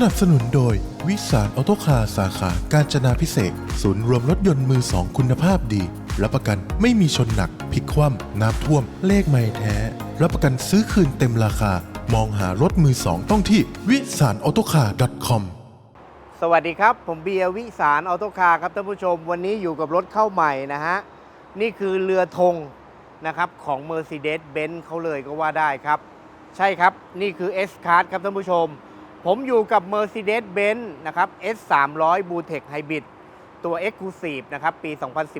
สนับสนุนโดย วิสารออโตคาสาขาการจนาพิเศษ ศูนย์รวมรถยนต์มือสองคุณภาพดี รับประกันไม่มีชนหนักพลิกคว่ำน้ำท่วม เลขไม่แท้ รับประกันซื้อคืนเต็มราคา มองหารถมือสองต้องที่วิสารออโตคา .com สวัสดีครับ ผมเบียร์วิสารออโตคาร์ครับท่านผู้ชม วันนี้อยู่กับรถเข้าใหม่นะฮะ นี่คือเรือธงนะครับของ Mercedes-Benz เขาเลยก็ว่าได้ครับ ใช่ครับ นี่คือ S Class ครับท่านผู้ชม ผมอยู่กับ Mercedes-Benz นะครับ S 3 0 0 b u t e c Hybrid ตัว Exclusive นะครับ ปี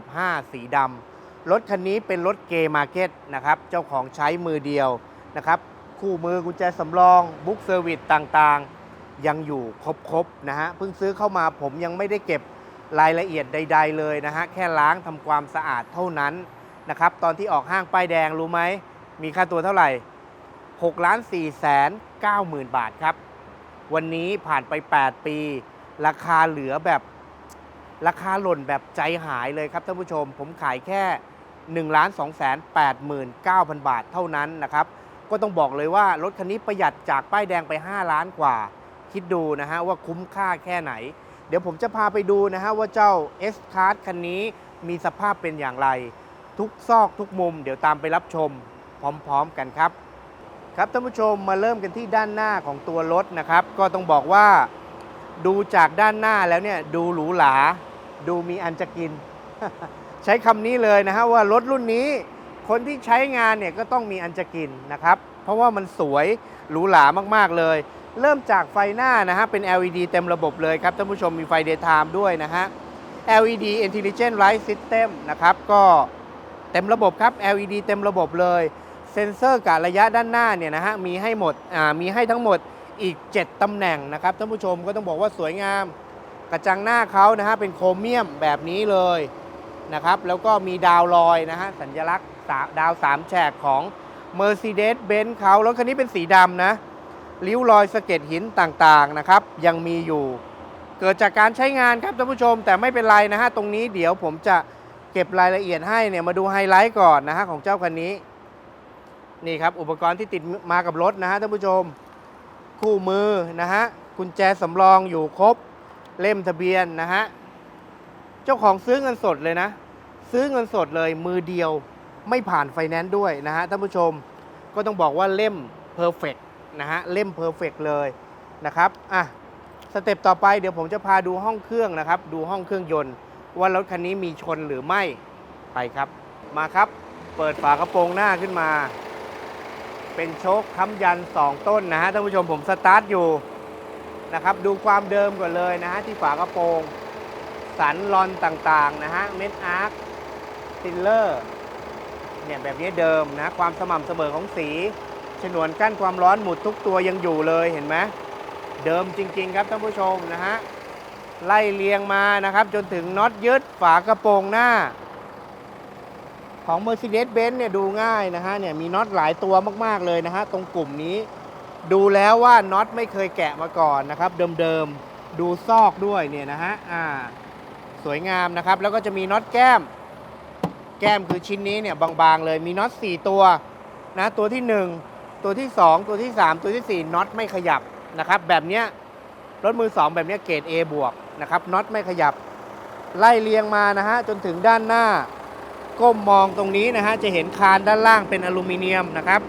2015 สีดำรถคันนี้เป็นรถเกย์มาร์เก็ตนะครับ เจ้าของใช้มือเดียวนะครับ คู่มือกุญแจสำรองบุ๊กเซอร์วิสต่างๆ ยังอยู่ครบๆนะฮะ เพิ่งซื้อเข้ามาผมยังไม่ได้เก็บรายละเอียดใด ๆ เลยนะฮะ แค่ล้างทำความสะอาดเท่านั้นนะครับ ตอนที่ออกห้างป้ายแดงรู้ไหม มีค่าตัวเท่าไหร่6ล้าน4แสน9หมื่นบาทครับ วันนี้ผ่านไป 8 ปี ราคาเหลือแบบราคาหล่นแบบใจหายเลยครับท่านผู้ชม ผมขายแค่1ล้าน2แสน8หมื่น9พันบาทเท่านั้นนะครับ ก็ต้องบอกเลยว่ารถคันนี้ประหยัดจากป้ายแดงไป 5 ล้านกว่า คิดดูนะฮะว่าคุ้มค่าแค่ไหน เดี๋ยวผมจะพาไปดูนะฮะว่าเจ้า S Class คันนี้มีสภาพเป็นอย่างไร ทุกซอกทุกมุม เดี๋ยวตามไปรับชมพร้อม ๆ กันครับ ครับท่านผู้ชมมาเริ่มกันที่ด้านหน้าของตัวรถนะครับ ก็ต้องบอกว่าดูจากด้านหน้าแล้วเนี่ยดูหรูหรา ดูมีอันจะกิน ใช้คำนี้เลยนะฮะว่ารถรุ่นนี้ คนที่ใช้งานเนี่ยก็ต้องมีอันจะกินนะครับ เพราะว่ามันสวยหรูหรามากๆเลย เริ่มจากไฟหน้านะฮะเป็น LED เต็มระบบเลยครับท่านผู้ชมมีไฟ daytime ด้วยนะฮะ LED Intelligent Light System นะครับก็เต็มระบบครับ LED เต็มระบบเลย เซ็นเซอร์กะระยะด้านหน้าเนี่ยนะฮะมีให้หมดมีให้ทั้งหมดอีก 7 ตำแหน่งนะครับท่านผู้ชมก็ต้องบอกว่าสวยงาม กระจังหน้าเขานะฮะเป็นโครเมียมแบบนี้เลยนะครับแล้วก็มีดาวลอยนะฮะสัญลักษณ์ดาวสามแฉกของ Mercedes-Benz เขารถคันนี้เป็นสีดำนะริ้วรอยสะเก็ดหินต่างๆนะครับ ยังมีอยู่ เกิดจากการใช้งานครับท่านผู้ชม แต่ไม่เป็นไรนะฮะตรงนี้เดี๋ยวผมจะเก็บรายละเอียดให้เนี่ยมาดูไฮไลท์ก่อนนะฮะของเจ้าคันนี้ นี่ครับอุปกรณ์ที่ติดมากับรถนะฮะท่านผู้ชม คู่มือนะฮะกุญแจสำรองอยู่ครบเล่มทะเบียนนะฮะเจ้าของซื้อเงินสดเลยนะ ซื้อเงินสดเลยมือเดียวไม่ผ่านไฟแนนซ์ด้วยนะฮะท่านผู้ชมก็ต้องบอกว่าเล่มเพอร์เฟกนะฮะเล่มเพอร์เฟกเลยนะครับอะสเต็ปต่อไปเดี๋ยวผมจะพาดูห้องเครื่องนะครับ ดูห้องเครื่องยนต์ ว่ารถคันนี้มีชนหรือไม่ไปครับ มาครับ เปิดฝากระโปรงหน้าขึ้นมา เป็นโชคค้ำยัน 2 ต้นนะฮะท่านผู้ชมผมสตาร์ทอยู่นะครับดูความเดิมก่อนเลยนะฮะที่ฝากระโปรง สันลอนต่างๆนะฮะเม็ดอาร์คซิลเลอร์เนี่ยแบบนี้เดิมนะความสม่ำเสมอของสี ฉนวนกั้นความร้อนหมุดทุกตัวยังอยู่เลยเห็นไหมเดิมจริง ๆ ครับท่านผู้ชมนะฮะไล่เรียงมานะครับ จนถึงน็อตยึดฝากระโปรงหน้า ของ Mercedes-Benz เนี่ยดูง่ายนะฮะเนี่ยมีน็อตหลายตัวมากๆเลยนะฮะตรงกลุ่มนี้ ดูแล้วว่าน็อตไม่เคยแกะมาก่อนนะครับ เดิมๆ ดูซอกด้วยเนี่ยนะฮะอ่าสวยงามนะครับ แล้วก็จะมีน็อตแก้ม แก้มคือชิ้นนี้เนี่ยบางๆเลยมีน็อต4 ตัวนะตัวที่ 1 ตัวที่ 2 ตัวที่ 3 ตัวที่ 4น็อตไม่ขยับนะครับ แบบเนี้ยรถมือ 2 แบบเนี้ยเกรด A บวกนะครับน็อตไม่ขยับ ไล่เรียงมานะฮะจนถึงด้านหน้า ก้มมองตรงนี้นะฮะจะเห็นคานด้านล่างเป็นอลูมิเนียมนะครับ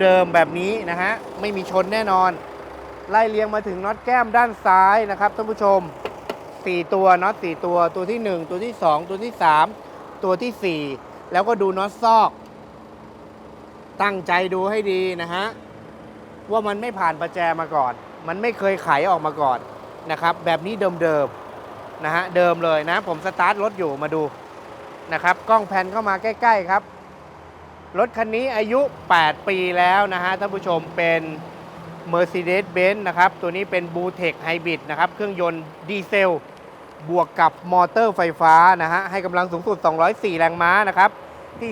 เดิมๆแบบนี้นะฮะไม่มีชนแน่นอน ไล่เรียงมาถึงน็อตแก้มด้านซ้ายนะครับท่านผู้ชม 4 ตัวน็อต4ตัวตัวที่ 1 ตัวที่ 2 ตัวที่ 3 ตัวทีสี่ 4 แล้วก็ดูน็อตซอก ตั้งใจดูให้ดีนะฮะว่ามันไม่ผ่านประแจมาก่อน มันไม่เคยไขออกมาก่อนนะครับ แบบนี้เดิมๆนะฮะเดิมเลยนะ ผมสตาร์ทรถอยู่มาดู นะครับ กล้องแพนเข้ามาใกล้ ๆ ครับ รถคันนี้อายุ 8 ปีแล้วนะฮะท่านผู้ชมเป็น Mercedes-Benz นะครับ ตัวนี้เป็น b u t e c Hybrid นะครับ เครื่องยนต์ดีเซล บวกกับมอเตอร์ไฟฟ้านะฮะให้กำลังสูงสุด 204 แรงม้านะครับ ที่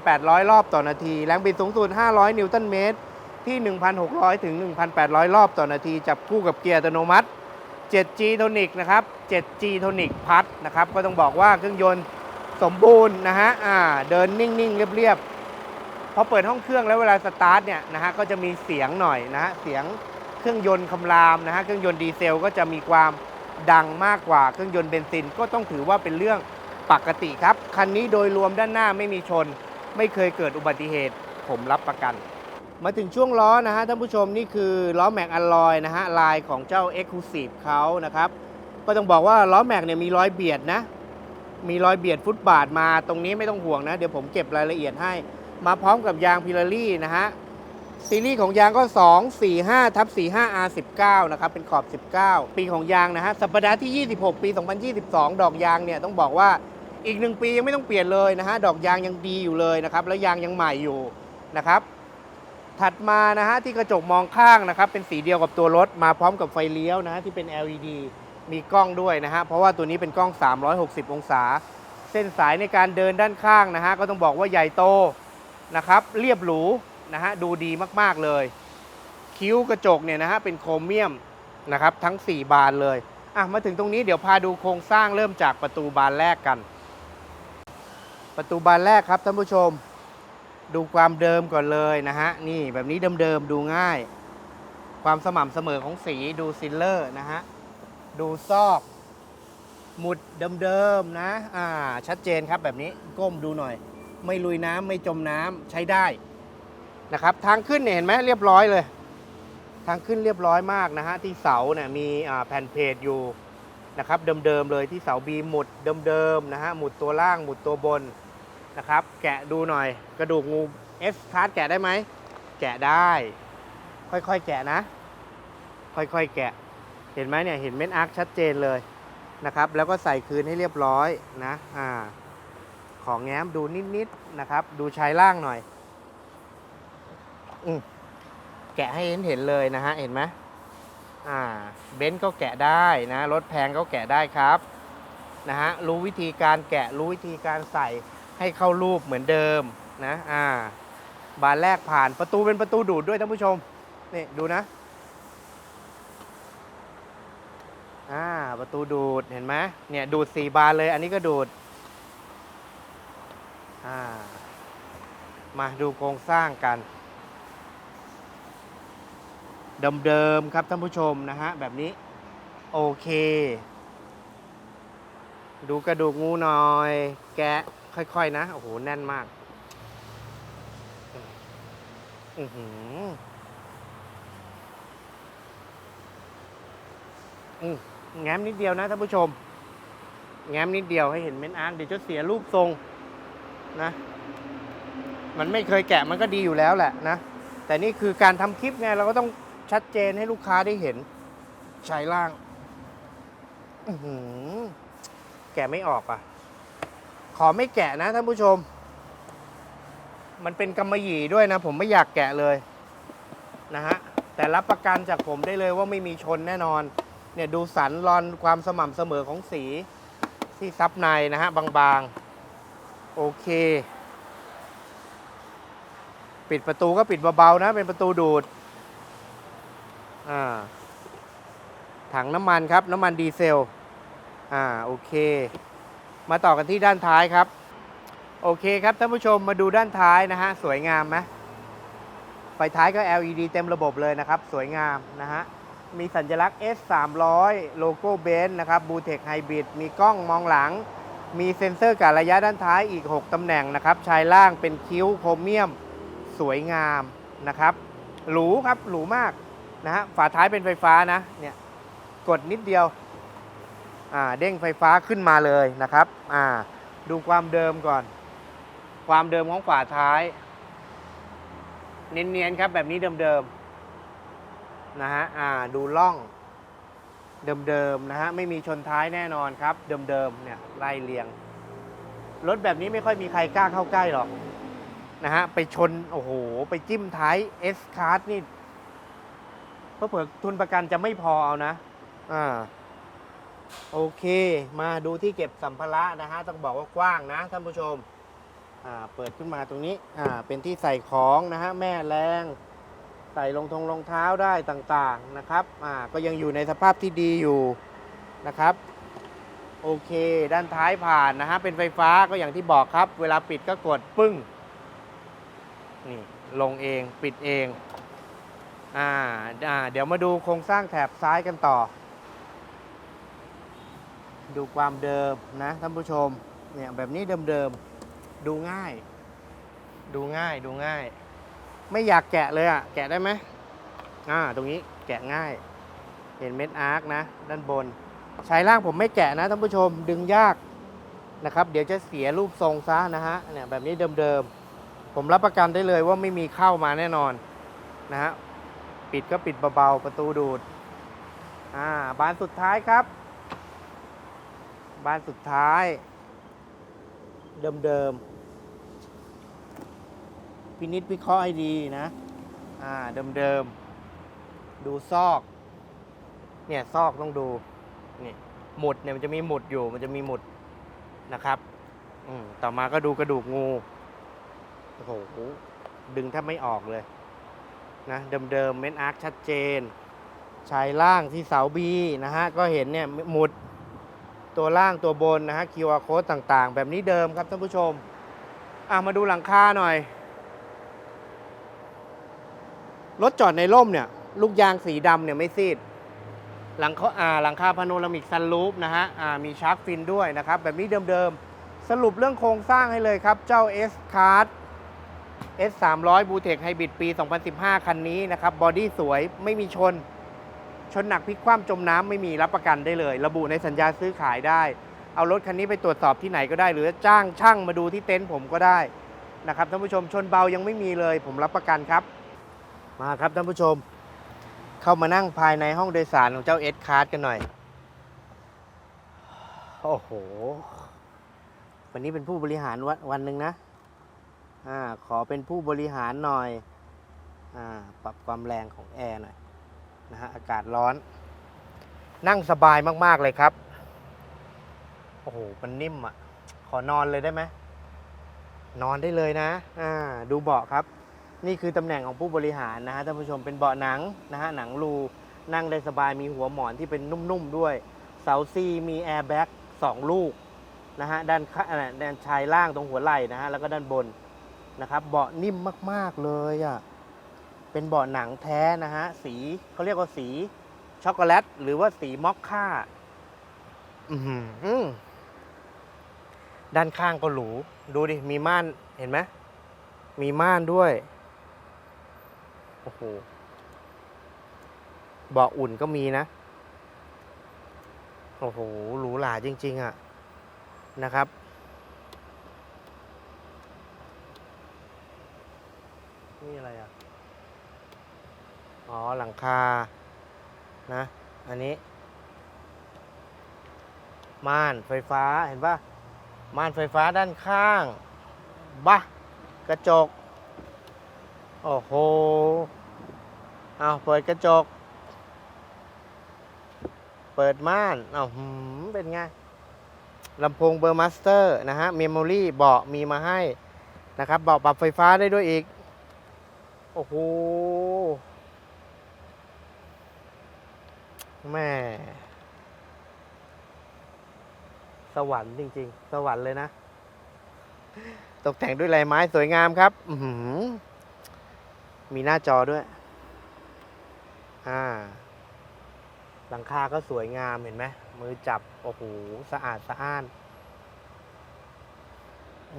3,800 รอบต่อนาที แรงบิดสูงสุด 500 นิวตันเมตร ที่ 1,600 ถึง 1,800 รอบต่อนาที จับคู่กับเกียร์อัตโนมัติ 7G Tonic นะครับ 7G Tonic พัดนะครับ ก็ต้องบอกว่าเครื่องยนต์ สมบูรณ์นะฮะอ่าเดินนิ่งๆ เรียบๆพอเปิดห้องเครื่องแล้วเวลาสตาร์ทเนี่ยนะฮะก็จะมีเสียงหน่อยนะฮะเสียงเครื่องยนต์คำรามนะฮะเครื่องยนต์ดีเซลก็จะมีความดังมากกว่าเครื่องยนต์เบนซินก็ต้องถือว่าเป็นเรื่องปกติครับ คันนี้โดยรวมด้านหน้าไม่มีชน ไม่เคยเกิดอุบัติเหตุ ผมรับประกัน มาถึงช่วงล้อนะฮะท่านผู้ชมนี่คือล้อแม็กอลลอยนะฮะลายของเจ้า e x c l u s i v e เขานะครับ ก็ต้องบอกว่าล้อแม็กเนี่ยมีรอยเบียดนะ มีรอยเบียดฟุตบาทมาตรงนี้ไม่ต้องห่วงนะ เดี๋ยวผมเก็บรายละเอียดให้ มาพร้อมกับยางพิลารี่นะฮะ ซีรีส์ของยางก็ 2 4 5ทับ45 R19 นะครับ เป็นขอบ 19 ปีของยางนะฮะ สัปดาห์ที่ 26 ปี 2022 ดอกยางเนี่ยต้องบอกว่าอีกหนึ่งปียังไม่ต้องเปลี่ยนเลยนะฮะ ดอกยางยังดีอยู่เลยนะครับ แล้วยางยังใหม่อยู่นะครับ ถัดมานะฮะที่กระจกมองข้างนะครับ เป็นสีเดียวกับตัวรถ มาพร้อมกับไฟเลี้ยวนะฮะที่เป็น LED มีกล้องด้วยนะฮะ เพราะว่าตัวนี้เป็นกล้อง 360 องศา เส้นสายในการเดินด้านข้างนะฮะ ก็ต้องบอกว่าใหญ่โตนะครับ เรียบหรูนะฮะ ดูดีมากๆเลย คิ้วกระจกเนี่ยนะฮะ เป็นโครเมียมนะครับ ทั้ง 4 บานเลย อะ มาถึงตรงนี้เดี๋ยวพาดูโครงสร้างเริ่มจากประตูบานแรกกัน ประตูบานแรกครับท่านผู้ชม ดูความเดิมก่อนเลยนะฮะ นี่แบบนี้เดิมๆดูง่าย ความสม่ำเสมอของสีดูซิลเลอร์นะฮะ ดูซอกหมุดเดิมๆนะ อ่า ชัดเจนครับแบบนี้ก้มดูหน่อย ไม่ลุยน้ำไม่จมน้ำใช้ได้นะครับ ทางขึ้นเนี่ยเห็นไหมเรียบร้อยเลย ทางขึ้นเรียบร้อยมากนะฮะที่เสาเนี่ยมีแผ่นเพจอยู่นะครับเดิมๆเลยที่เสาบีหมุดเดิมๆนะฮะหมุดตัวล่างหมุดตัวบนนะครับ แกะดูหน่อย กระดูกงู S คาร์ดแกะได้ไหมแกะได้ ค่อยๆแกะนะ ค่อยๆแกะ เห็นไหมเนี่ยเห็นเม็ดอาร์คชัดเจนเลยนะครับ แล้วก็ใส่คืนให้เรียบร้อยนะอ่าของแง้มดูนิดๆนะครับ ดูชายล่างหน่อยอืมแกะให้เห็นเห็นเลยนะฮะเห็นไหมอ่าเบนซ์ก็แกะได้นะรถแพงก็แกะได้ครับนะฮะรู้วิธีการแกะรู้วิธีการใส่ให้เข้ารูปเหมือนเดิมนะอ่าบานแรกผ่านประตูเป็นประตูดูดด้วยท่านผู้ชมนี่ดูนะ อ่า ประตูดูดเห็นไหมเนี่ยดูดสี่บานเลย อันนี้ก็ดูดามาดูโครงสร้างกันเดิมๆครับท่านผู้ชมนะฮะ แบบนี้ โอเค ดูกระดูกงูหน่อย แกะค่อยๆนะ โอ้โห แน่นมาก อือหืออืม แง้มนิดเดียวนะท่านผู้ชม แง้มนิดเดียวให้เห็นเม้นอาร์คเดี๋ยวจะเสียรูปทรงนะ มันไม่เคยแกะมันก็ดีอยู่แล้วแหละนะ แต่นี่คือการทำคลิปไงเราก็ต้องชัดเจนให้ลูกค้าได้เห็นชายล่างแกะไม่ออกอะ ขอไม่แกะนะท่านผู้ชม มันเป็นกำมะหยี่ด้วยนะ ผมไม่อยากแกะเลยนะฮะ แต่รับประกันจากผมได้เลยว่าไม่มีชนแน่นอน เนี่ยดูสันรอนความสม่ำเสมอของสีที่ซับในนะฮะบางๆ โอเค ปิดประตูก็ปิดเบาๆนะ เป็นประตูดูด อ่า ถังน้ำมันครับ น้ำมันดีเซล อ่า โอเค มาต่อกันที่ด้านท้ายครับ โอเคครับท่านผู้ชมมาดูด้านท้ายนะฮะ สวยงามไหมไฟท้ายก็ LED เต็มระบบเลยนะครับ สวยงามนะฮะ มีสัญลักษณ์ S 3 0 0โลโก้เบนซ์นะครับบูเทคไฮบริดมีกล้องมองหลัง มีเซ็นเซอร์การระยะด้านท้ายอีก 6 ตำแหน่งนะครับ ชายล่างเป็นคิ้วโครเมียม สวยงามนะครับ หรูครับ หรูมากนะฮะฝาท้ายเป็นไฟฟ้านะเนี่ยกดนิดเดียวอ่าเด้งไฟฟ้าขึ้นมาเลยนะครับอ่าดูความเดิมก่อน ความเดิมของฝาท้าย เนียนๆครับแบบนี้เดิมๆ นะฮะอ่าดูล่องเดิมๆนะฮะไม่มีชนท้ายแน่นอนครับ เดิมๆเนี่ยไล่เรียง รถแบบนี้ไม่ค่อยมีใครกล้าเข้าใกล้หรอกนะฮะไปชนโอ้โห ไปจิ้มท้าย S Card นี่เพื่อทุนประกันจะไม่พอเอานะอ่าโอเค มาดูที่เก็บสัมภาระนะฮะ ต้องบอกว่ากว้างนะท่านผู้ชมอ่าเปิดขึ้นมาตรงนี้อ่าเป็นที่ใส่ของนะฮะ แม่แรง ส่รองทงรองเท้าได้ต่างๆนะครับอ่าก็ยังอยู่ในสภาพที่ดีอยู่นะครับ โอเค ด้านท้ายผ่านนะฮะเป็นไฟฟ้าก็อย่างที่บอกครับ เวลาปิดก็กดปึ้งนี่ลงเองปิดเองอ่าอ่าเดี๋ยวมาดูโครงสร้างแถบซ้ายกันต่อ ดูความเดิมนะท่านผู้ชมเนี่ยแบบนี้เดิมๆดูง่าย ดูง่ายดูง่าย ไม่อยากแกะเลยอะ่ะ แกะได้ไหมอ่า ตรงนี้แกะง่าย เห็นเม็ดอาร์คนะ ด้านบน ชายล่างผมไม่แกะนะท่านผู้ชม ดึงยากนะครับ เดี๋ยวจะเสียรูปทรงซะนะฮะ เนี่ยแบบนี้เดิมๆ ผมรับประกันได้เลยว่าไม่มีเข้ามาแน่นอนนะฮะ ปิดก็ปิดเบาๆ ประตูดูด อ่า บานสุดท้ายครับ บานสุดท้าย เดิมๆ พินิษพิเคราะห์ให้ดีนะ อ่าเดิมๆ ดูซอก เนี่ยซอกต้องดู นี่หมุดเนี่ยมันจะมีหมุดอยู่ มันจะมีหมุดนะครับอืมต่อมาก็ดูกระดูกงู โอ้โห ดึงแทบไม่ออกเลย นะเดิมๆ เม้นอาร์คชัดเจน ชายล่างที่เสาบีนะฮะ ก็เห็นเนี่ยหมุดตัวล่างตัวบนนะฮะ QR code ต่างๆ แบบนี้เดิมครับท่านผู้ชม อะมาดูหลังคาหน่อย รถจอดในร่มเนี่ยลูกยางสีดำเนี่ยไม่ซีด หลังเขาอ่าหลังคาพาโนรามิกซันรูฟนะฮะอ่ามีชาร์กฟินด้วยนะครับ แบบนี้เดิมๆ สรุปเรื่องโครงสร้างให้เลยครับ เจ้า S Card S 3 0 0 b ูเทคไฮบริดปี 2015 คันนี้นะครับ บอดี้สวยไม่มีชน ชนหนักพลิกคว่ำจมน้ำไม่มีรับประกันได้เลย ระบุในสัญญาซื้อขายได้ เอารถคันนี้ไปตรวจสอบที่ไหนก็ได้ หรือจ้างช่างมาดูที่เต็นท์ผมก็ได้นะครับท่านผู้ชมชนเบายังไม่มีเลย ผมรับประกันครับ มาครับท่านผู้ชม เข้ามานั่งภายในห้องโดยสารของเจ้า S Card กันหน่อย โอ้โห วันนี้เป็นผู้บริหารวันวันหนึ่งนะอ่าขอเป็นผู้บริหารหน่อยอ่าปรับความแรงของแอร์หน่อยนะฮะอากาศร้อน นั่งสบายมากๆเลยครับ โอ้โห มันนิ่มอะ ขอนอนเลยได้ไหมนอนได้เลยนะ อ่า ดูเบาะครับ นี่คือตำแหน่งของผู้บริหารนะฮะท่านผู้ชมเป็นเบาะหนังนะฮะหนังรูนั่งได้สบายมีหัวหมอนที่เป็นนุ่มๆด้วย เสาซีมีแอร์แบ็กสองลูกนะฮะด้านข้างด้านชายล่างตรงหัวไหล่นะฮะแล้วก็ด้านบนนะครับเบาะนิ่มมากๆเลยอะ่ะเป็นเบาะหนังแท้นะฮะสีเขาเรียกว่าสีช็อกโกแลตหรือว่าสีมอคค่าอือหือด้านข้างก็หรู ดูดิ มีม่านเห็นไหมมีม่านด้วย อ้โหเบาะอุ่นก็มีนะ โอ้โห หรูหราจริง ๆอะ นะครับ นี่อะไรอะ อ๋อ หลังคา นะ อันนี้ ม่านไฟฟ้า เห็นปะม่านไฟฟ้าด้านข้าง บ้ากระจก โอ้โห เอาเปิดกระจก เปิดม่านเอาหืมเป็นไงลำโพงเบอร์มาสเตอร์นะฮะเมมโมรี่เบาะมีมาให้นะครับเบาะปรับไฟฟ้าได้ด้วยอีก โอ้โหแม่สวรรค์จริง ๆ สวรรค์เลยนะ ตกแต่งด้วยลายไม้สวยงามครับ มีหน้าจอด้วย อ่า หลังคาก็สวยงามเห็นไหมมือจับ โอ้โห สะอาดสะอ้าน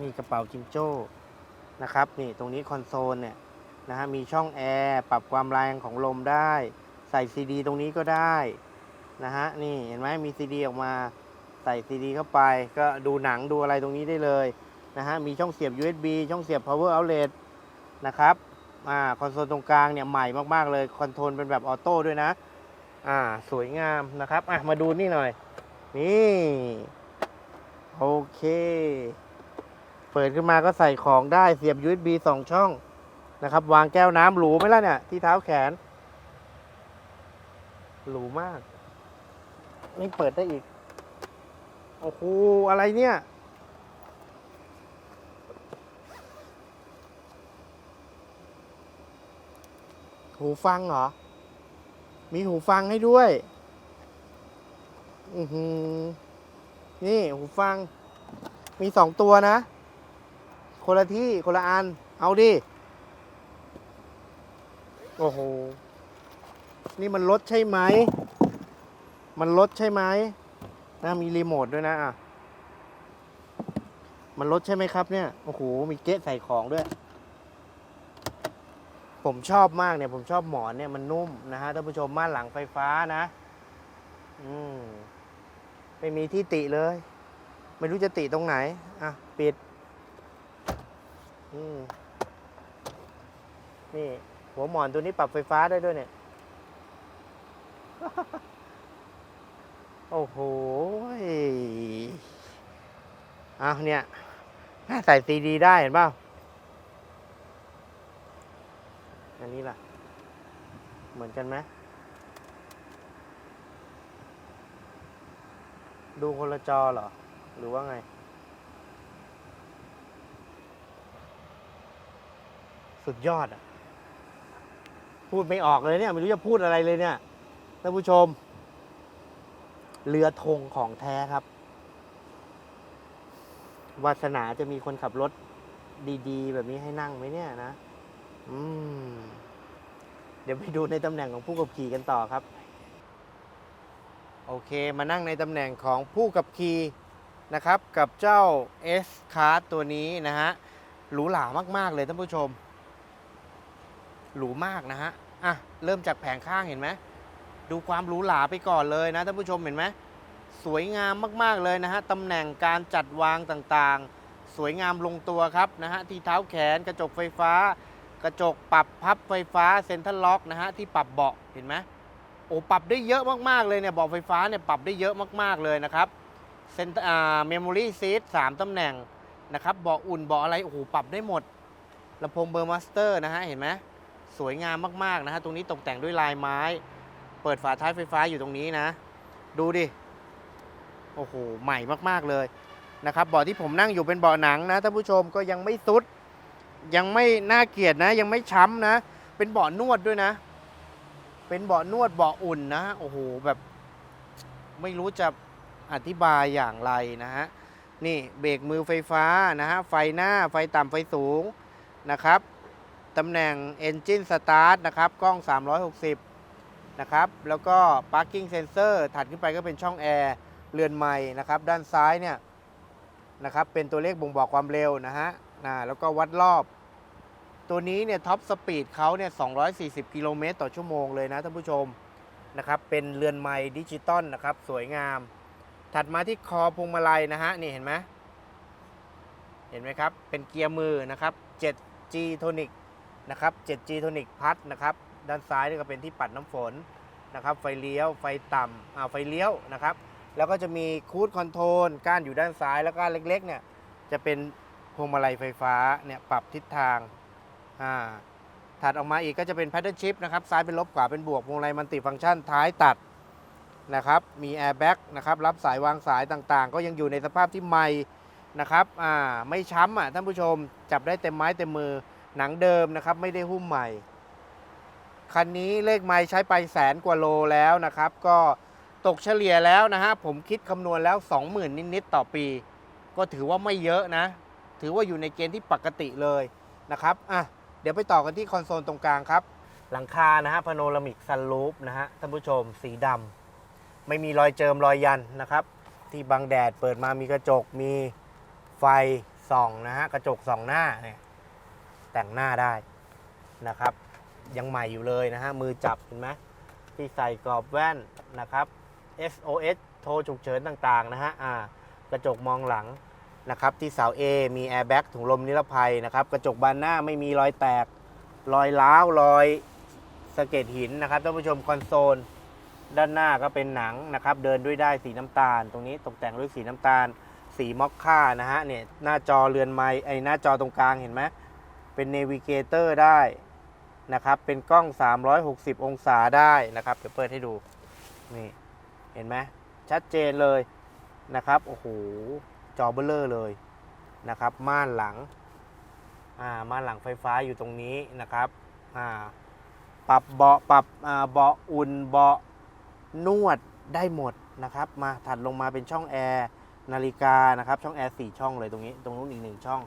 นี่กระเป๋าจิงโจ้นะครับ นี่ตรงนี้คอนโซลเนี่ยนะฮะมีช่องแอร์ปรับความแรงของลมได้ ใส่ซีดีตรงนี้ก็ได้นะฮะนี่เห็นไหมมีซีดีออกมาใส่ซีดีเข้าไป ก็ดูหนังดูอะไรตรงนี้ได้เลยนะฮะมีช่องเสียบ USB ช่องเสียบ power outlet นะครับ อ่าคอนโซลตรงกลางเนี่ยใหม่มากๆเลยคอนโทรลเป็นแบบออโต้ด้วยนะ อ่าสวยงามนะครับอะมาดูนี่หน่อย นี่โอเค เปิดขึ้นมาก็ใส่ของได้เสียบ USB สองช่องนะครับ วางแก้วน้ำหรูไหมล่ะเนี่ย ที่เท้าแขน หรูมากไม่เปิดได้อีก โอ้โหอะไรเนี่ย หูฟังเหรอ มีหูฟังให้ด้วย อือหือ นี่หูฟัง มีสองตัวนะ คนละที่คนละอัน เอาดิ โอ้โห นี่มันรถใช่ไหม มันรถใช่ไหมนะมีรีโมทด้วยนะอะ มันรถใช่ไหมครับเนี่ย โอ้โห มีเก๊ะใส่ของด้วย ผมชอบมากเนี่ย ผมชอบหมอนเนี่ยมันนุ่มนะฮะท่านผู้ชมม่านหลังไฟฟ้านะ อืมไม่มีที่ติเลย ไม่รู้จะติตรงไหน อะ ปิด อืมนี่ หัวหมอนตัวนี้ปรับไฟฟ้าได้ด้วยเนี่ย โอ้โหยเอาเนี่ยใส่ซีดีได้เห็นเปล่า อั นนี้ล่ะ เหมือนกันไหมดูคนละจอเหรอ หรือว่าไง สุดยอดอะ พูดไม่ออกเลยเนี่ย ไม่รู้จะพูดอะไรเลยเนี่ยท่านผู้ชม เรือธงของแท้ครับ วาสนาจะมีคนขับรถดี ๆ แบบนี้ให้นั่งไหมเนี่ยนะ อืม เดี๋ยวไปดูในตำแหน่งของผู้ขับขี่กันต่อครับ โอเคมานั่งในตำแหน่งของผู้ขับขี่นะครับกับเจ้า S Card ตัวนี้นะฮะหรูหรามากๆเลยท่านผู้ชม หรูมากนะฮะอะเริ่มจากแผงข้างเห็นไหมดูความหรูหราไปก่อนเลยนะท่านผู้ชมเห็นไหมสวยงามมากๆเลยนะฮะตำแหน่งการจัดวางต่างๆ สวยงามลงตัวครับนะฮะที่เท้าแขนกระจกไฟฟ้า กระจกปรับพับไฟฟ้าเซ็นทรัลล็อกนะฮะที่ปรับเบาะเห็นไหมโอ้ปรับได้เยอะมากๆเลยเนี่ยเบาะไฟฟ้าเนี่ยปรับได้เยอะมากๆเลยนะครับเซนอ่าเมมโมรี่ซีทสามตำแหน่งนะครับเบาะอุ่นเบาะอะไรโอ้โหปรับได้หมดลำโพงเบอร์มาสเตอร์นะฮะเห็นไหมสวยงามมากๆนะฮะตรงนี้ตกแต่งด้วยลายไม้ เปิดฝาท้ายไฟฟ้าอยู่ตรงนี้นะ ดูดิโอ้โหใหม่มากๆเลยนะครับเบาะที่ผมนั่งอยู่เป็นเบาะหนังนะท่านผู้ชมก็ยังไม่ซุด ยังไม่น่าเกลียดนะ ยังไม่ช้ำนะ เป็นเบาะนวดด้วยนะ เป็นเบาะนวดเบาะอุ่นนะโอ้โหแบบ ไม่รู้จะอธิบายอย่างไรนะฮะนี่เบรกมือไฟฟ้านะฮะไฟหน้าไฟต่ำไฟสูงนะครับตำแหน่ง Engine Start นะครับกล้อง 360 นะครับ แล้วก็ Parking Sensor ถัดขึ้นไปก็เป็นช่องแอร์เรือนไม้นะครับ ด้านซ้ายเนี่ยนะครับ เป็นตัวเลขบ่งบอกความเร็วนะฮะ นะแล้วก็วัดรอบ ตัวนี้เนี่ยท็อปสปีดเขาเนี่ย 240 กิโลเมตรต่อชั่วโมงเลยนะท่านผู้ชมนะครับเป็นเรือนไม้ดิจิตอลนะครับ สวยงาม ถัดมาที่คอพวงมาลัยนะฮะ นี่เห็นไหมเห็นไหมครับ เป็นเกียร์มือนะครับ 7G Tonic นะครับ 7G Tonic พัดนะครับ ด้านซ้ายนี่ก็เป็นที่ปัดน้ำฝนนะครับ ไฟเลี้ยว ไฟต่ำอ่าไฟเลี้ยวนะครับ แล้วก็จะมีคูดคอนโทรลก้านอยู่ด้านซ้าย แล้วก้านเล็กๆเนี่ย จะเป็น วงมาลัยไฟฟ้าเนี่ยปรับทิศทางอ่าถัดออกมาอีกก็จะเป็น paddle shift นะครับ ซ้ายเป็นลบขวาเป็นบวกพวงมาลัยมัลติฟังก์ชันท้ายตัดนะครับ มีแอร์แบ็กนะครับ รับสายวางสายต่างๆ ก็ยังอยู่ในสภาพที่ใหม่นะครับอ่าไม่ช้ำอะท่านผู้ชมจับได้เต็มไม้เต็มมือหนังเดิมนะครับ ไม่ได้หุ้มใหม่ คันนี้เลขไม้ใช้ไปแสนกว่าโลแล้วนะครับ ก็ตกเฉลี่ยแล้วนะฮะผมคิดคำนวณแล้ว 20,000 นิด ๆ ต่อปี ก็ถือว่าไม่เยอะนะ ถือว่าอยู่ในเกณฑ์ที่ปกติเลยนะครับอะเดี๋ยวไปต่อกันที่คอนโซลตรงกลางครับ หลังคานะฮะพาโนรามิกซันรูฟนะฮะท่านผู้ชมสีดำไม่มีรอยเจิมรอยยันนะครับ ที่บังแดดเปิดมามีกระจกมีไฟส่องนะฮะกระจกส่องหน้าเนี่ยแต่งหน้าได้นะครับ ยังใหม่อยู่เลยนะฮะมือจับเห็นไหมที่ใส่กรอบแว่นนะครับ SOS โทรฉุกเฉินต่างๆนะฮะอ่ากระจกมองหลัง นะครับที่เสา A มีแอร์แบ็กถุงลมนิรภัยนะครับกระจกบานหน้าไม่มีรอยแตก รอยร้าวรอยสะเก็ดหินนะครับท่านผู้ชมคอนโซล ด้านหน้าก็เป็นหนังนะครับเดินด้วยได้สีน้ำตาล ตรงนี้ตกแต่งด้วยสีน้ำตาล สีมอคค่านะฮะเนี่ยหน้าจอเรือนไม้ไอหน้าจอตรงกลางเห็นไหมเป็นเนวิเกเตอร์ได้นะครับเป็นกล้อง 360 องศาได้นะครับเดี๋ยวเปิดให้ดูนี่เห็นไหมชัดเจนเลยนะครับโอ้โห จอเบลเลอร์เลยนะครับ ม่านหลังอ่าม่านหลังไฟฟ้าอยู่ตรงนี้นะครับอ่าปรับเบาะปรับอ่าเบาะอุ่นเบาะนวดได้หมดนะครับ มาถัดลงมาเป็นช่องแอร์นาฬิกานะครับ ช่องแอร์สี่ช่องเลยตรงนี้ ตรงนู้นอีกหนึ่งช่อง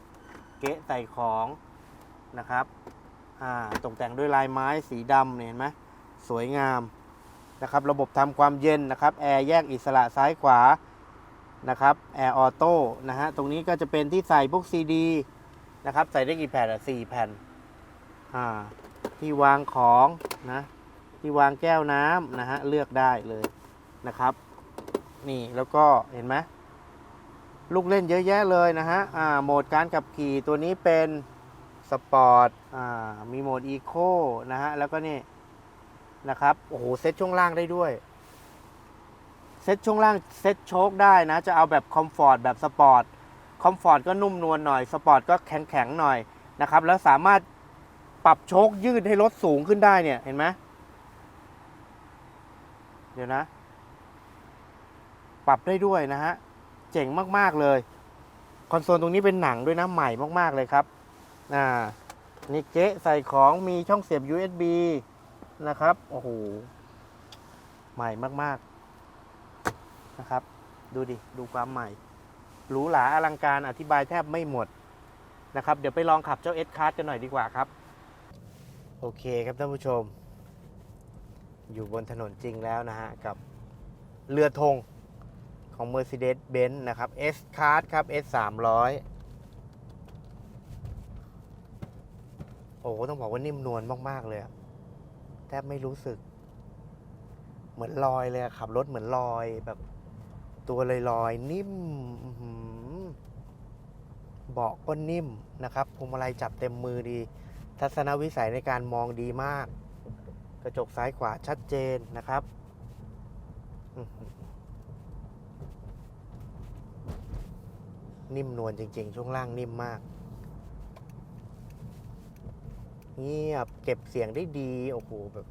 เกะใส่ของนะครับอ่าตกแต่งด้วยลายไม้สีดำเนี่ยเห็นไหมสวยงามนะครับ ระบบทำความเย็นนะครับ แอร์แยกอิสระซ้ายขวา นะครับแอร์ออโต้นะฮะตรงนี้ก็จะเป็นที่ใส่พวกซีดีนะครับใส่ได้กี่แผ่นอะสี่แผ่นอ่าที่วางของนะที่วางแก้วน้ำนะฮะเลือกได้เลยนะครับนี่แล้วก็เห็นไหมลูกเล่นเยอะแยะเลยนะฮะอ่าโหมดการขับขี่ตัวนี้เป็นสปอร์ตอ่ามีโหมดอีโคนะฮะแล้วก็นี่นะครับโอ้โหเซ็ตช่วงล่างได้ด้วย เซ็ตช่วงล่างเซ็ตโชคได้นะ จะเอาแบบคอมฟอร์ตแบบสปอร์ตคอมฟอร์ตก็นุ่มนวลหน่อยสปอร์ตก็แข็งแข็งหน่อยนะครับแล้วสามารถปรับโชคยืดให้รถสูงขึ้นได้เนี่ยเห็นไหมเดี๋ยวนะ ปรับได้ด้วยนะฮะเจ๋งมาก ๆ เลย คอนโซลตรงนี้เป็นหนังด้วยนะ ใหม่มาก ๆ เลยครับอ่านี่เก๊ใส่ของมีช่องเสียบ USB นะครับ โอ้โห ใหม่มาก ๆ นะครับ ดูดิ ดูความใหม่ หรูหราอลังการอธิบายแทบไม่หมดนะครับ เดี๋ยวไปลองขับเจ้า S Card กันหน่อยดีกว่าครับ โอเคครับท่านผู้ชม อยู่บนถนนจริงแล้วนะฮะ กับเรือธงของ Mercedes-Benz นะครับ S Card ครับ S 300โอ้โหต้องบอกว่านิ่มนวลมาก ๆ เลยแทบไม่รู้สึก เหมือนลอยเลยขับรถเหมือนลอยแบบ ตัวลอยลอยๆ นิ่มเบาะก็นิ่มนะครับพวงมาลัยจับเต็มมือดี ทัศนวิสัยในการมองดีมาก กระจกซ้ายขวาชัดเจนนะครับนิ่มนวลจริง ๆ ช่วงล่างนิ่มมาก เงียบเก็บเสียงได้ดี โอ้โหแบบ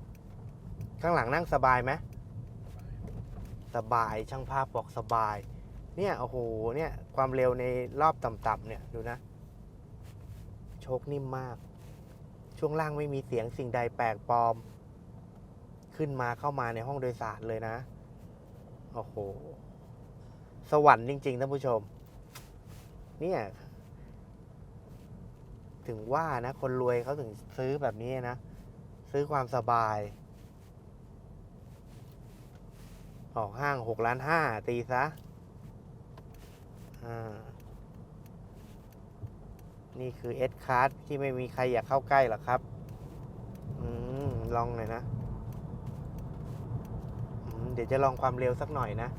ข้างหลังนั่งสบายไหม สบายช่างภาพบอกสบาย เนี่ยโอ้โหเนี่ยความเร็วในรอบต่ำๆเนี่ยดูนะ โชคนิ่มมาก ช่วงล่างไม่มีเสียงสิ่งใดแปลกปลอม ขึ้นมาเข้ามาในห้องโดยสารเลยนะโอ้โหสวรรค์จริงๆท่านผู้ชม เนี่ยถึงว่านะ คนรวยเขาถึงซื้อแบบนี้นะ ซื้อความสบาย ออกห้างหกล้านห้าตีซะ อ่า นี่คือเอสคาร์ที่ไม่มีใครอยากเข้าใกล้หรอกครับ อืม ลองหน่อยนะเดี๋ยวจะลองความเร็วสักหน่อยนะ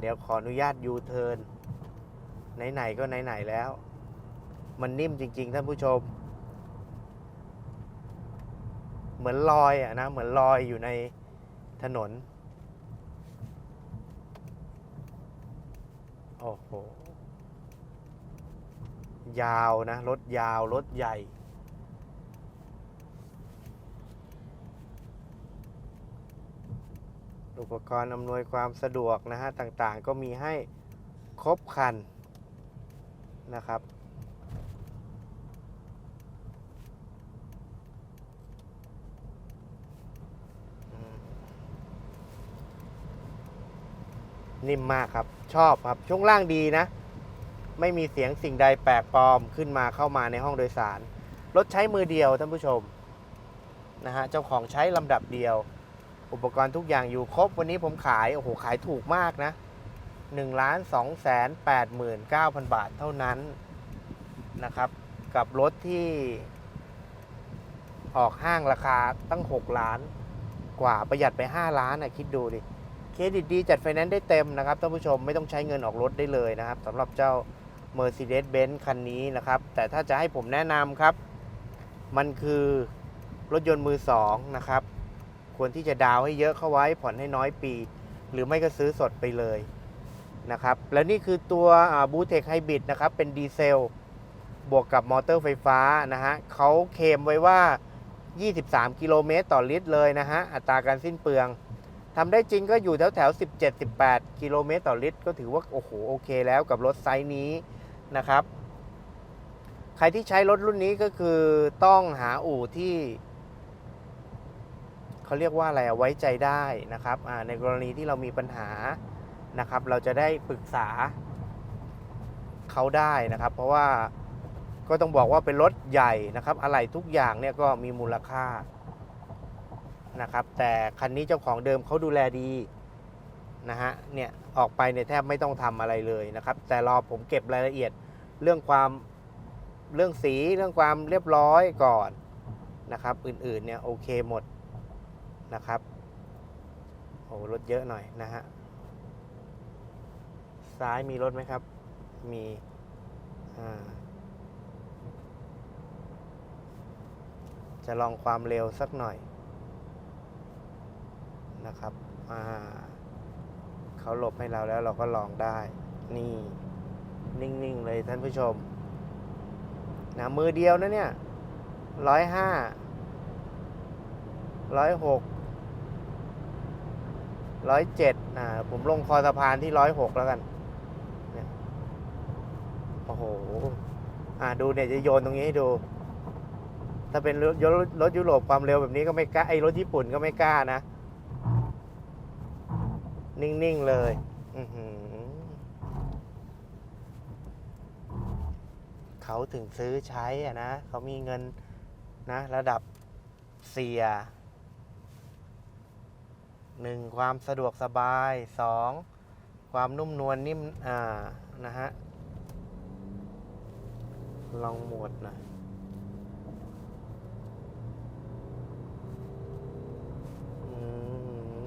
เดี๋ยวขออนุญาตยูเทิร์นไหนๆก็ไหนๆแล้ว มันนิ่มจริง ๆ ท่านผู้ชม เหมือนลอยอะนะ เหมือนลอยอยู่ในถนน โอ้โห ยาวนะ รถยาว รถใหญ่ อุปกรณ์อำนวยความสะดวกนะฮะ ต่างๆ ก็มีให้ครบครันนะครับนิ่มมากครับ ชอบครับ ช่วงล่างดีนะ ไม่มีเสียงสิ่งใดแปลกปลอมขึ้นมาเข้ามาในห้องโดยสาร รถใช้มือเดียวท่านผู้ชมนะฮะเจ้าของใช้ลำดับเดียว อุปกรณ์ทุกอย่างอยู่ครบวันนี้ผมขายโอ้โหขายถูกมากนะ1ล้าน2แสน8หมื่น9,000 บาทเท่านั้นนะครับ กับรถที่ ออกห้างราคาตั้ง 6 ล้าน กว่าประหยัดไป 5 ล้านนะคิดดูดิ เครดิตดีจัดไฟแนนซ์ได้เต็มนะครับท่านผู้ชมไม่ต้องใช้เงินออกรถได้เลยนะครับสำหรับเจ้า Mercedes-Benz คันนี้นะครับ แต่ถ้าจะให้ผมแนะนำครับ มันคือรถยนต์มือสองนะครับ ควรที่จะดาวให้เยอะเข้าไว้ผ่อนให้น้อยปี หรือไม่ก็ซื้อสดไปเลยนะครับ แล้วนี่คือตัวบูเทคไฮบริดนะครับ เป็นดีเซล บวกกับมอเตอร์ไฟฟ้านะฮะเขาเคลมไว้ว่า 23 กิโลเมตรต่อลิตรเลยนะฮะ อัตราการสิ้นเปลือง ทำได้จริงก็อยู่แถวแถว17 18 กิโลเมตรต่อลิตร ก็ถือว่า โอ้โห โอเคแล้วกับรถไซส์นี้นะครับ ใครที่ใช้รถรุ่นนี้ก็คือต้องหาอู่ที่เขาเรียกว่าอะไรไว้ใจได้นะครับในกรณีที่เรามีปัญหานะครับ เราจะได้ปรึกษาเขาได้นะครับ เพราะว่าก็ต้องบอกว่าเป็นรถใหญ่นะครับ อะไรทุกอย่างเนี่ยก็มีมูลค่า นะครับ แต่คันนี้เจ้าของเดิมเขาดูแลดีนะฮะเนี่ยออกไปเนี่ยแทบไม่ต้องทำอะไรเลยนะครับ แต่รอผมเก็บรายละเอียดเรื่องความเรื่องสีเรื่องความเรียบร้อยก่อนนะครับ อื่นๆเนี่ยโอเคหมดนะครับโอ้รถเยอะหน่อยนะฮะซ้ายมีรถไหมครับ มีอ่าจะลองความเร็วสักหน่อย นะครับอ่าเขาหลบให้เราแล้วเราก็ลองได้ นี่ นิ่งๆเลยท่านผู้ชมนะมือเดียวนะเนี่ยร้อยห้าร้อยหกร้อยเจ็ดอ่าผมลงคอสะพานที่ร้อยหกแล้วกันเนี่ยโอ้โห อ่าดูเนี่ยจะโยนตรงนี้ให้ดู ถ้าเป็นรถรถรถยุโรปความเร็วแบบนี้ก็ไม่กล้าไอ้รถญี่ปุ่นก็ไม่กล้านะ นิ่ง ๆ เลยเขาถึงซื้อใช้อะนะ เขามีเงินนะ ระดับเสียหนึ่งความสะดวกสบายสองความนุ่มนวลนิ่ม อ่า นะฮะ ลองโหมดหน่อยอื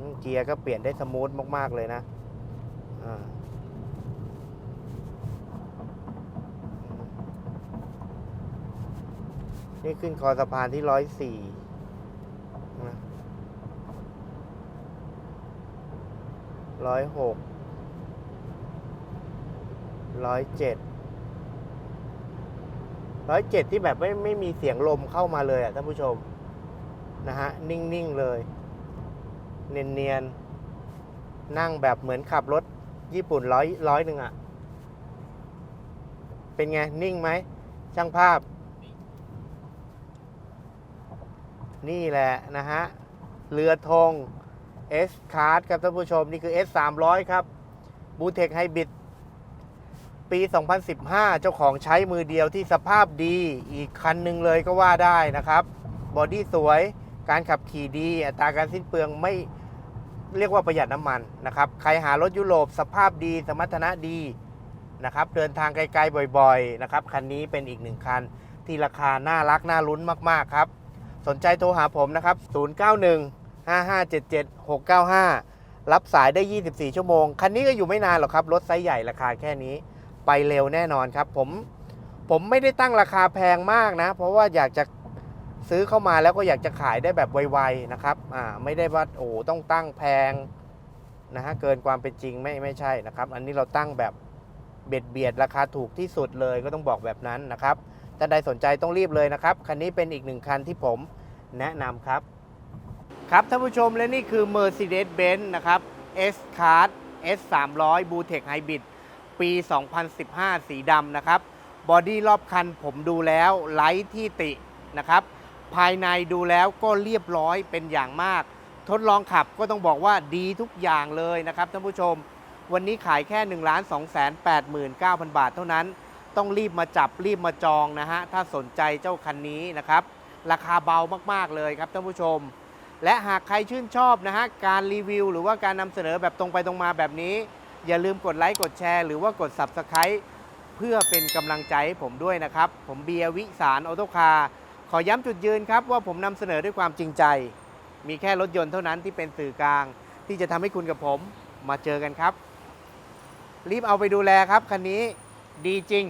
ม เกียร์ก็เปลี่ยนได้สมูทมาก ๆ เลยนะนี่ขึ้นคอสะพานที่ร้อยสี่ร้อยหกร้อยเจ็ดร้อยเจ็ดที่แบบไม่ไม่มีเสียงลมเข้ามาเลยอะท่านผู้ชม นะฮะ นิ่ง ๆ เลย เนียนๆ นั่งแบบเหมือนขับรถญี่ปุ่นร้อยร้อยหนึ่งอะเป็นไง นิ่งไหม ช่างภาพ นี่แหละนะฮะ เรือธง S Card ครับท่านผู้ชม นี่คือ S 300ครับบูเทคไฮบริดปี 2015 เจ้าของใช้มือเดียวที่สภาพดีอีกคันหนึ่งเลยก็ว่าได้นะครับ บอดี้สวย การขับขี่ดี อัตราการสิ้นเปลืองไม่ เรียกว่าประหยัดน้ำมันนะครับ ใครหารถยุโรปสภาพดี สมรรถนะดีนะครับ เดินทางไกลๆบ่อยๆนะครับ คันนี้เป็นอีกหนึ่งคันที่ราคาน่ารักน่าลุ้นมากๆครับ สนใจโทรหาผมนะครับ 091 5577 695 รับสายได้ 24 ชั่วโมง คันนี้ก็อยู่ไม่นานหรอกครับ รถไซส์ใหญ่ราคาแค่นี้ ไปเร็วแน่นอนครับ ผม ผมไม่ได้ตั้งราคาแพงมากนะ เพราะว่าอยากจะ ซื้อเข้ามาแล้วก็อยากจะขายได้แบบไวๆนะครับอ่าไม่ได้ว่าโอ้ต้องตั้งแพงนะฮะเกินความเป็นจริงไม่ไม่ใช่นะครับ อันนี้เราตั้งแบบเบียดเบียดราคาถูกที่สุดเลยก็ต้องบอกแบบนั้นนะครับถ้าใดสนใจต้องรีบเลยนะครับคันนี้เป็นอีกหนึ่งคันที่ผมแนะนำครับ ครับท่านผู้ชมและนี่คือ Mercedes-Benz นะครับ S Class S 300 b l u t e c h Hybrid ปี 2015 สีดำนะครับ บอดี้รอบคันผมดูแล้วไร้ที่ตินะครับ ภายในดูแล้วก็เรียบร้อยเป็นอย่างมาก ทดลองขับก็ต้องบอกว่าดีทุกอย่างเลยนะครับท่านผู้ชม วันนี้ขายแค่ 1 2 8 9 0 0 0 บาทเท่านั้น ต้องรีบมาจับรีบมาจองนะฮะ ถ้าสนใจเจ้าคันนี้นะครับ ราคาเบามากๆเลยครับท่านผู้ชม และหากใครชื่นชอบนะฮะ การรีวิว หรือว่าการนำเสนอแบบตรงไปตรงมาแบบนี้ อย่าลืมกดไลค์กดแชร์ หรือว่ากด Subscribe เพื่อเป็นกำลังใจให้ผมด้วยนะครับ ผมเบียร์วิสารออโตคาร์ ขอย้ำจุดยืนครับว่าผมนำเสนอด้วยความจริงใจ มีแค่รถยนต์เท่านั้นที่เป็นสื่อกลาง ที่จะทำให้คุณกับผมมาเจอกันครับ รีบเอาไปดูแลครับคันนี้ดีจริง